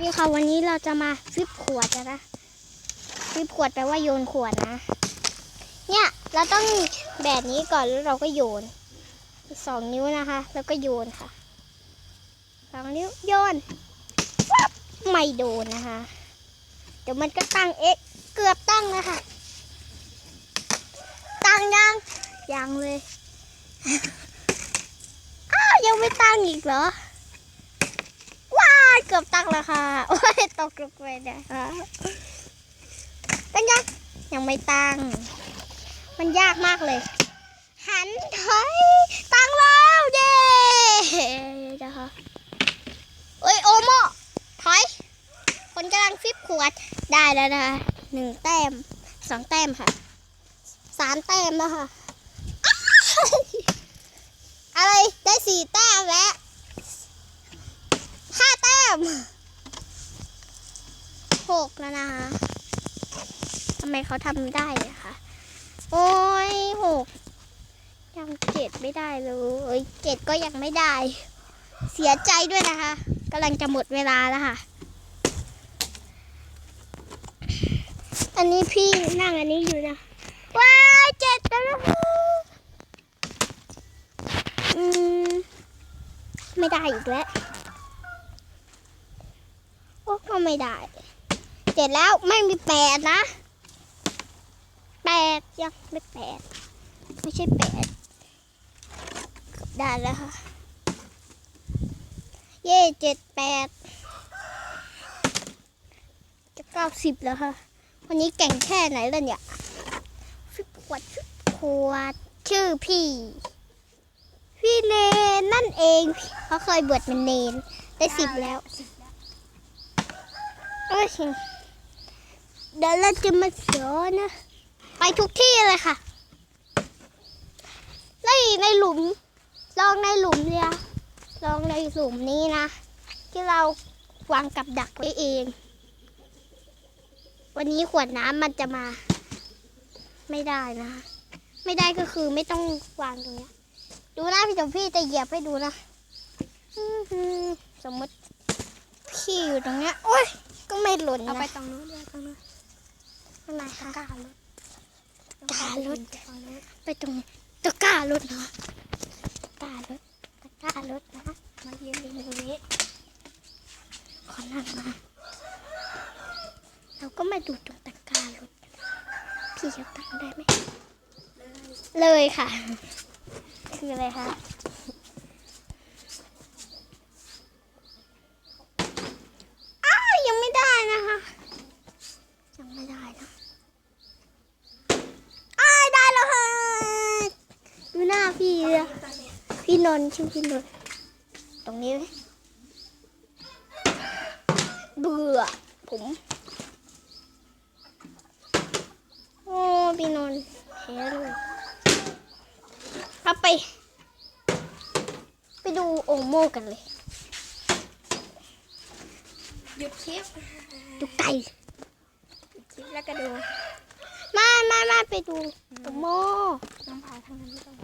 ดีค่ะวันนี้เราจะมาฟิปขวดนะฟิปขวดแปลว่าโยนขวดนะ เนี่ยเราต้องแบบนี้ก่อนแล้วเราก็โยนสองนิ้วนะคะ แล้วก็โยนค่ะสองนิ้วโยนไม่โดนนะคะ เดี๋ยวมันก็ตั้งเอ๊ะเกือบตั้งนะคะ ตั้งยังยังเลยอ้าวยังไม่ตั้งอีกเหรอ ยเกือบตั้งแล้วค่ะ โอ้ยตกลงไปนะคะตั้งยังยังไม่ตั้ง มันยากมากเลย หันถอยตั้งแล้วเย้นะคะเอ้ยโอโมถอย คนกำลังฟิปขวดได้แล้วนะหนึ่งแต้มสองแต้มค่ะสามแต้มแล้วค่ะ อะไรได้สี่แต้มแล้วามหกแล้วนะคะทำไมเขาทำได้อะคะ โอ้ยหกยังเจ็ดไม่ได้เลยเจ็ดก็ยังไม่ได้ เสียใจด้วยนะคะกำลังจะหมดเวลาแล้วค่ะ อันนี้พี่นั่งอันนี้อยู่นะว้ายเจ็ดแล้วนะคะอืมไม่ได้อีกแล้ว ไม่ได้เจ็ดแล้วไม่มีแปดนะแปดยังไม่แปดไม่ใช่แปดได้แล้วค่ะ เย่เจ็ดแปดจะเก้าสิบแล้วค่ะ วันนี้เก่งแค่ไหนล่ะเนี่ยฟิบขวดฟิบขวดชื่อพี่ พี่เนนนั่นเอง เขาเคยบวชเป็นเนนได้สิบแล้ว อ้ยเดี๋ยวเราจะมาสอนนะ ไปทุกที่เลยค่ะในในหลุม ลองในหลุมเนี่ยลองในหลุมนี้นะ ที่เราวางกับดักไว้เอง วันนี้ขวดน้ำมันจะมา ไม่ได้นะ ไม่ได้ก็คือไม่ต้องวางตรงนี้ดูนะพี่จมพี่จะเหยียบให้ดูนะสมมติพี่อยู่ตรงเนี้ยโอ้ย ก็ไม่หล่นเอาไปนะตรงนู้นเลยตรงนู้นข้างในค่ะกล้ารถกล้ารถตรงนู้นไปตรงตะกร้ารถนะตะกร้ารถตะกร้ารถนะมายืนตรงนี้ขอนั่งมาเราก็มาดูตรงตะกร้ารถพี่จะตั้งได้ไหมเลยค่ะ คืออะไรคะอ้าวยังไม่ได้นะคะ ยังไม่ได้นะอ้ายได้แล้วค่ะดูหน้า พี่เลยพี่นนท์ชื่อพี่นนท์ตรงนี้ไหมเบื่อผมโอ้พี่นนท์แพ้เลยเอาไป ไปดูโอโมกันเลยหยุดคลิปดูไก่หยุดคลิปแล้วก็ดู มามามาไปดูโอโมน้องพาทางนั้นไม่ต้อง